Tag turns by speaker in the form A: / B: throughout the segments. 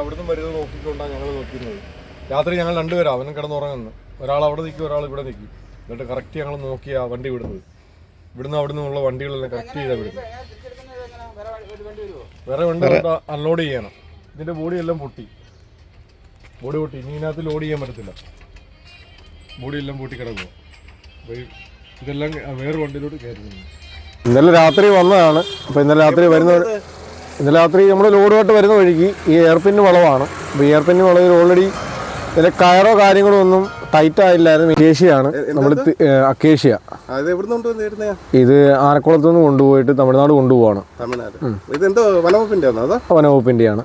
A: അവിടുന്ന് വരുന്നത് നോക്കിക്കൊണ്ടാണ് ഞങ്ങൾ നോക്കിയിരുന്നത്. രാത്രി ഞങ്ങൾ രണ്ടുപേരും അവനും കിടന്നുറങ്ങുന്നു. ഒരാൾ അവിടെ നിൽക്കും ഒരാൾ ഇവിടെ നിൽക്കും. എന്നിട്ട് കറക്റ്റ് ഞങ്ങൾ നോക്കിയാ വണ്ടി വിടുന്നത്. ഇവിടുന്ന് അവിടെ നിന്നുള്ള വണ്ടികളെല്ലാം കറക്റ്റ് ചെയ്താൽ വിടുന്നത്. വേറെ വണ്ടി അൺലോഡ് ചെയ്യണം. ഇതിന്റെ ബോഡി എല്ലാം പൊട്ടി. ബോഡി പൊട്ടി. ഇനി ഇതിനകത്ത് ലോഡ് ചെയ്യാൻ പറ്റത്തില്ല. ബോഡി എല്ലാം പൊട്ടി കിടക്കുക ഇതെല്ലാം വേറെ വണ്ടിയിലോട്ട് കയറുന്നു. ഇന്നലെ രാത്രി വന്നതാണ്. അപ്പോൾ ഇന്നലെ രാത്രി വരുന്ന ഇന്നലെ രാത്രി നമ്മൾ ലോഡുമായിട്ട് വരുന്ന വഴിക്ക് ഈ എയർപിന്ന് വളവാണ്. അപ്പോൾ ഈ എയർപിന്ന് വളവിൽ ഓൾറെഡി ഇതിലെ കയറോ കാര്യങ്ങളോ ഒന്നും ടൈറ്റ് ആയില്ലായിരുന്നു. അക്കേഷ്യയാണ് നമ്മൾ അക്കേഷ്യ. ഇത് ആനക്കുളത്ത് നിന്ന് കൊണ്ടുപോയിട്ട് തമിഴ്നാട് കൊണ്ടുപോവാണ്. വനവകുപ്പിന്റെയാണ്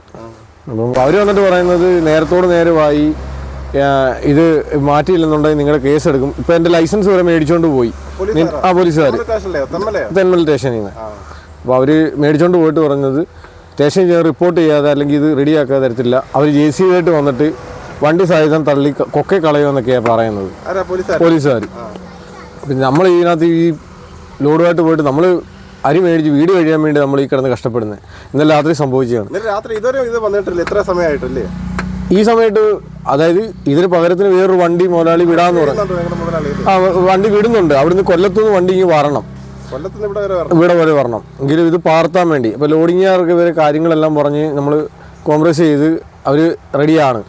A: അപ്പം അവർ വന്നിട്ട് പറയുന്നത് നേരത്തോട് നേരമായി ഇത് മാറ്റിയില്ലെന്നുണ്ടെങ്കിൽ നിങ്ങളുടെ കേസ് എടുക്കും ഇപ്പം എന്റെ ലൈസൻസ് വരെ മേടിച്ചോണ്ട് പോയി. ആ പോലീസുകാർ തെന്മൽ സ്റ്റേഷനിൽ നിന്ന് അപ്പോൾ അവർ മേടിച്ചുകൊണ്ട് പോയിട്ട് പറഞ്ഞത് സ്റ്റേഷനിൽ ചെന്ന് റിപ്പോർട്ട് ചെയ്യാതെ അല്ലെങ്കിൽ ഇത് റെഡിയാക്കാതെ തരത്തില്ല. അവർ ജെ സി ആയിട്ട് വന്നിട്ട് വണ്ടി സഹിതം തള്ളി കൊക്കെ കളയുമെന്നൊക്കെയാണ് പറയുന്നത്.
B: പോലീസുകാർ
A: പിന്നെ നമ്മൾ ഇതിനകത്ത് ഈ ലോഡുമായിട്ട് പോയിട്ട് നമ്മൾ അരി മേടിച്ച് വീട് കഴിയാൻ വേണ്ടി നമ്മൾ ഈ കിടന്ന് കഷ്ടപ്പെടുന്നത്. ഇന്നലെ രാത്രി സംഭവിച്ചതാണ്.
B: രാത്രി ഇതുവരെ ഇത് വന്നിട്ടില്ല. ഇത്ര സമയമായിട്ടില്ലേ?
A: ഈ സമയത്ത് അതായത് ഇതിന് പകരത്തിന് വേറൊരു വണ്ടി മുതലാളി വിടാന്ന് പറഞ്ഞു? ആ വണ്ടി വിടുന്നുണ്ട്. അവിടുന്ന് കൊല്ലത്തുനിന്ന് വണ്ടി ഇങ്ങ് വരണം.
B: ഇവിടെ വരെ വരണം.
A: എങ്കിലും ഇത് പാർത്താൻ വേണ്ടി. ഇപ്പോൾ ലോഡിങ്ങുകാർക്ക് ഇവരെ കാര്യങ്ങളെല്ലാം പറഞ്ഞ് നമ്മൾ കോംപ്രസ് ചെയ്ത് അവർ റെഡിയാണ്.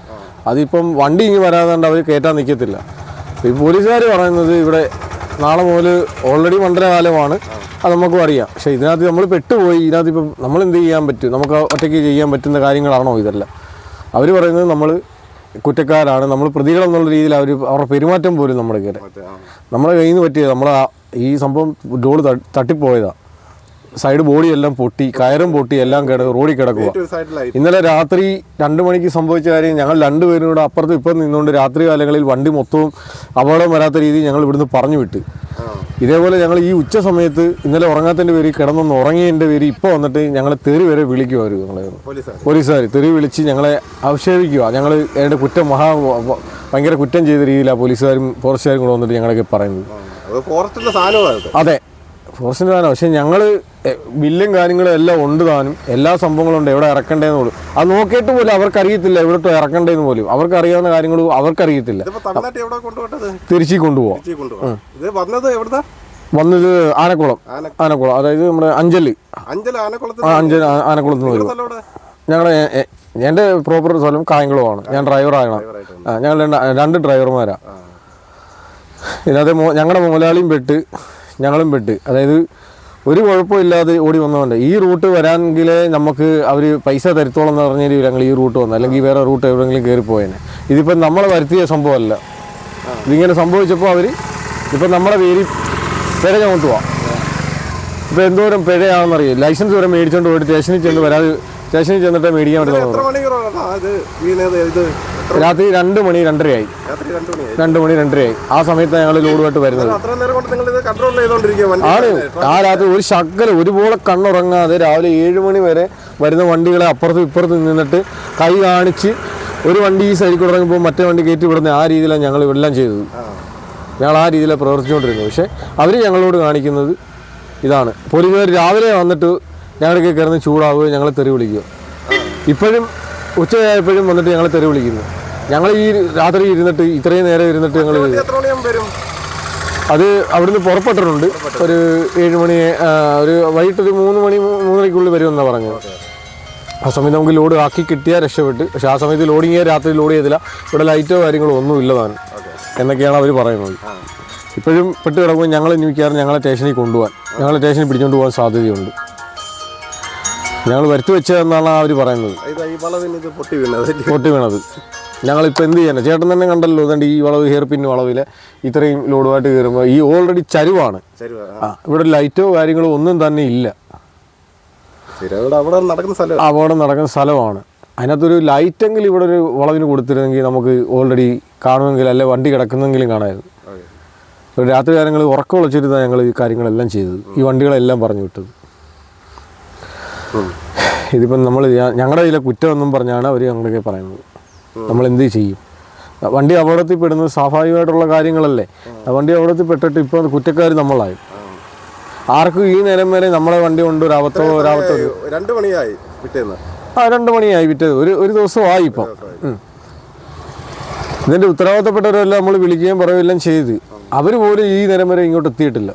A: അതിപ്പം വണ്ടി ഇങ്ങ് വരാതെ അവർ കയറ്റാൻ നിൽക്കത്തില്ല ഈ പോലീസുകാർ പറയുന്നത് ഇവിടെ നാളെ മുതൽ ഓൾറെഡി മണ്ഡലകാലമാണ്. അത് നമുക്കും അറിയാം. പക്ഷേ ഇതിനകത്ത് നമ്മൾ പെട്ടുപോയി. ഇതിനകത്ത് ഇപ്പം നമ്മൾ എന്ത് ചെയ്യാൻ പറ്റും? നമുക്ക് ഒറ്റയ്ക്ക് ചെയ്യാൻ പറ്റുന്ന കാര്യങ്ങളാണോ ഇതെല്ലാം? അവർ പറയുന്നത് നമ്മൾ കുറ്റക്കാരാണ്. നമ്മൾ പ്രതികളെന്നുള്ള രീതിയിൽ അവർ അവരുടെ പെരുമാറ്റം പോലും നമ്മുടെ കയറി നമ്മുടെ കയ്യിൽ നിന്ന് പറ്റിയത് നമ്മൾ ഈ സംഭവം ഡോൾ തട്ടിപ്പോയതാ. സൈഡ് ബോഡി എല്ലാം പൊട്ടി കയറും പൊട്ടി എല്ലാം കിട റോഡിൽ കിടക്കുക ഇന്നലെ രാത്രി രണ്ട് മണിക്ക് സംഭവിച്ച കാര്യം ഞങ്ങൾ രണ്ടുപേരും കൂടെ അപ്പുറത്ത് ഇപ്പം നിന്നുകൊണ്ട് രാത്രി കാലങ്ങളിൽ വണ്ടി മൊത്തവും അപകടം വരാത്ത രീതിയിൽ ഞങ്ങൾ ഇവിടുന്ന് പറഞ്ഞു വിട്ട്. ഇതേപോലെ ഞങ്ങൾ ഈ ഉച്ച സമയത്ത് ഇന്നലെ ഉറങ്ങാത്തതിന്റെ പേര് കിടന്നൊന്ന് ഉറങ്ങിയതിന്റെ പേര് ഇപ്പോൾ വന്നിട്ട് ഞങ്ങളെ തെറി വരെ വിളിക്കുക അവർ ഞങ്ങളെ
B: പോലീസുകാർ
A: തെറി വിളിച്ച് ഞങ്ങളെ ആക്ഷേപിക്കുക ഞങ്ങൾ എന്റെ കുറ്റം മഹാ ഭയങ്കര കുറ്റം ചെയ്ത രീതിയിലാണ് പോലീസുകാരും ഫോറസ്റ്റുകാരും കൂടെ വന്നിട്ട് ഞങ്ങളൊക്കെ പറയുന്നത്.
B: അതെ ഫോറസ്റ്റിന്റെ
A: സാധനം പക്ഷേ ഞങ്ങൾ ബില്ലും കാര്യങ്ങളും എല്ലാം ഉണ്ട് താനും. എല്ലാ സംഭവങ്ങളും ഉണ്ട് എവിടെ ഇറക്കണ്ടേന്ന് പോലും. അത് നോക്കിയിട്ട് പോലും അവർക്കറിയത്തില്ല എവിടോട്ട് ഇറക്കണ്ടേന്ന് പോലും. അവർക്കറിയാവുന്ന കാര്യങ്ങളും അവർക്കറിയത്തില്ല.
B: ഇതിപ്പോ തമിഴ്നാട്ടിൽ എവിടെ കൊണ്ടുപോട്ടത്
A: തിരിച്ചു കൊണ്ടുപോകാം
B: ഇത് വന്നത് എവിടുന്നാ?
A: വന്നത് ആനക്കുളം.
B: ആന
A: ആനക്കുളം. അതായത് നമ്മുടെ
B: അഞ്ചൽ.
A: അഞ്ചൽ ആനക്കുളത്ത് നിന്ന് വരും. ഞങ്ങളുടെ എന്റെ പ്രോപ്പർ സ്ഥലം കായംകുളമാണ്. ഞാൻ ഡ്രൈവർ
B: ഡ്രൈവറായിട്ട്
A: ഞങ്ങൾ രണ്ട്
B: ഡ്രൈവർമാരാണ്.
A: ഇതിനകത്ത് ഞങ്ങളുടെ മുതലാളിയും പെട്ട് ഞങ്ങളും പെട്ട്. അതായത് ഒരു കുഴപ്പമില്ലാതെ ഓടി വന്നതുകൊണ്ട് ഈ റൂട്ട് വരാമെങ്കിലേ നമുക്ക് അവർ പൈസ തരുത്തോളം എന്ന് പറഞ്ഞ ഞങ്ങൾ ഈ റൂട്ട് വന്നു അല്ലെങ്കിൽ വേറെ റൂട്ട് എവിടെയെങ്കിലും കയറി പോയേനെ. ഇതിപ്പം നമ്മൾ വരുത്തിയ സംഭവമല്ല. ഇതിങ്ങനെ സംഭവിച്ചപ്പോൾ അവർ ഇപ്പം നമ്മളെ പേര് പിഴ ചുമത്തുക ഇപ്പം എന്തോരം പിഴയാണെന്നറിയാം ലൈസൻസ് വരെ മേടിച്ചുകൊണ്ട് പോയിട്ട് സ്റ്റേഷനിൽ ചെന്ന് വരാതെ സ്റ്റേഷനിൽ ചെന്നിട്ട് മേടിക്കാൻ പറ്റുന്നത് രാത്രി രണ്ട് മണി രണ്ടരയായി.
B: രണ്ടു
A: മണി രണ്ടരയായി. ആ സമയത്ത് ഞങ്ങൾ ലോഡുമായിട്ട് വരുന്നത്. ആണ്. ആ രാത്രി ഒരു ശക്കല ഒരുപോലെ കണ്ണുറങ്ങാതെ രാവിലെ ഏഴ് മണി വരെ വരുന്ന വണ്ടികളെ അപ്പുറത്ത് ഇപ്പുറത്ത് നിന്നിട്ട് കൈ കാണിച്ച് ഒരു വണ്ടി ഈ സൈഡിൽ കൂടെ ഇറങ്ങുമ്പോൾ മറ്റേ വണ്ടി കയറ്റി വിടുന്ന ആ രീതിയിലാണ് ഞങ്ങൾ ഇതെല്ലാം ചെയ്തത്. ഞങ്ങൾ ആ രീതിയിലാണ് പ്രവർത്തിച്ചുകൊണ്ടിരുന്നത്. പക്ഷേ അവർ ഞങ്ങളോട് കാണിക്കുന്നത് ഇതാണ്. പോലീസുകാർ രാവിലെ വന്നിട്ട് ഞങ്ങൾക്ക് കിടന്ന് ചൂടാവുകയോ ഞങ്ങളെ തെറി വിളിക്കുക. ഇപ്പോഴും ഉച്ചയായപ്പോഴും വന്നിട്ട് ഞങ്ങളെ തെറി വിളിക്കുന്നു. ഞങ്ങൾ ഈ രാത്രി ഇരുന്നിട്ട് ഇത്രയും നേരം ഇരുന്നിട്ട് ഞങ്ങൾ അത് അവിടുന്ന് പുറപ്പെട്ടിട്ടുണ്ട്. ഒരു ഏഴ് മണി ഒരു വൈകിട്ട് ഒരു മൂന്ന് മണി മൂന്നരയ്ക്കുള്ളിൽ വരുമെന്നാണ് പറഞ്ഞത്. ആ സമയത്ത് നമുക്ക് ലോഡ് ആക്കി കിട്ടിയാൽ രക്ഷപ്പെട്ട്. പക്ഷെ ആ സമയത്ത് ലോഡിങ് രാത്രി ലോഡ് ചെയ്തില്ല. ഇവിടെ ലൈറ്റോ കാര്യങ്ങളോ ഒന്നും ഇല്ലതാണ് എന്നൊക്കെയാണ് അവർ പറയുന്നത്. ഇപ്പോഴും പെട്ട് കിടക്കുമ്പോൾ ഞങ്ങൾ ഇനി മിക്കവാറും ഞങ്ങളെ സ്റ്റേഷനിൽ കൊണ്ടുപോകാൻ ഞങ്ങളെ സ്റ്റേഷനിൽ പിടിച്ചുകൊണ്ട് പോകാൻ സാധ്യതയുണ്ട്. ഞങ്ങൾ വരുത്തി വെച്ചതെന്നാണ് അവർ പറയുന്നത്.
B: പൊട്ടി വീണത്.
A: പൊട്ടി വീണത്. ഞങ്ങളിപ്പോൾ എന്ത് ചെയ്യണം? ചേട്ടൻ തന്നെ കണ്ടല്ലോ അതുകൊണ്ട് ഈ വളവ് ഹെയർ പിൻ വളവിൽ ഇത്രയും ലോഡുമായിട്ട് കയറുമ്പോൾ ഈ ഓൾറെഡി ചരുവാണ്. ആ. ഇവിടെ ലൈറ്റോ കാര്യങ്ങളോ ഒന്നും തന്നെ ഇല്ല.
B: അവിടെ നടക്കുന്ന
A: സ്ഥലമാണ്. അതിനകത്തൊരു ലൈറ്റെങ്കിലും ഇവിടെ ഒരു വളവിന് കൊടുത്തിരുന്നെങ്കിൽ നമുക്ക് ഓൾറെഡി കാണുമെങ്കിൽ അല്ലെ വണ്ടി കിടക്കുന്നെങ്കിലും കാണായിരുന്നു രാത്രി കാലങ്ങൾ ഉറക്കം വിളിച്ചിരുന്ന ഞങ്ങൾ ഈ കാര്യങ്ങളെല്ലാം ചെയ്തത്. ഈ വണ്ടികളെല്ലാം പറഞ്ഞു വിട്ടത്. ഇതിപ്പം നമ്മൾ ഞങ്ങളുടെ കയ്യിലെ കുറ്റമെന്നും പറഞ്ഞാണ് അവർ ഞങ്ങളൊക്കെ പറയുന്നത്. നമ്മൾ എന്ത് ചെയ്യും? വണ്ടി അപകടത്തിൽ പെടുന്നത് സ്വാഭാവികമായിട്ടുള്ള കാര്യങ്ങളല്ലേ? വണ്ടി അപകടത്തിൽ പെട്ടിട്ട് ഇപ്പോൾ കുറ്റക്കാർ നമ്മളായി. ആർക്കും ഈ നേരം വരെ നമ്മളെ വണ്ടി കൊണ്ട് ഒരു അവത്തോ ഒരു ഒരു
B: രണ്ടു മണിയായി പിറ്റേന്ന്.
A: ആ രണ്ട് മണിയായി വിറ്റത് ഒരു ഒരു ദിവസമായി ഇപ്പം. ഉം. ഇതിന്റെ ഉത്തരവാദിത്തപ്പെട്ടവരെല്ലാം നമ്മൾ വിളിക്കുകയും പറയുകയും എല്ലാം ചെയ്ത്. അവർ പോലും ഈ നേരം വരെ ഇങ്ങോട്ട് എത്തിയിട്ടില്ല.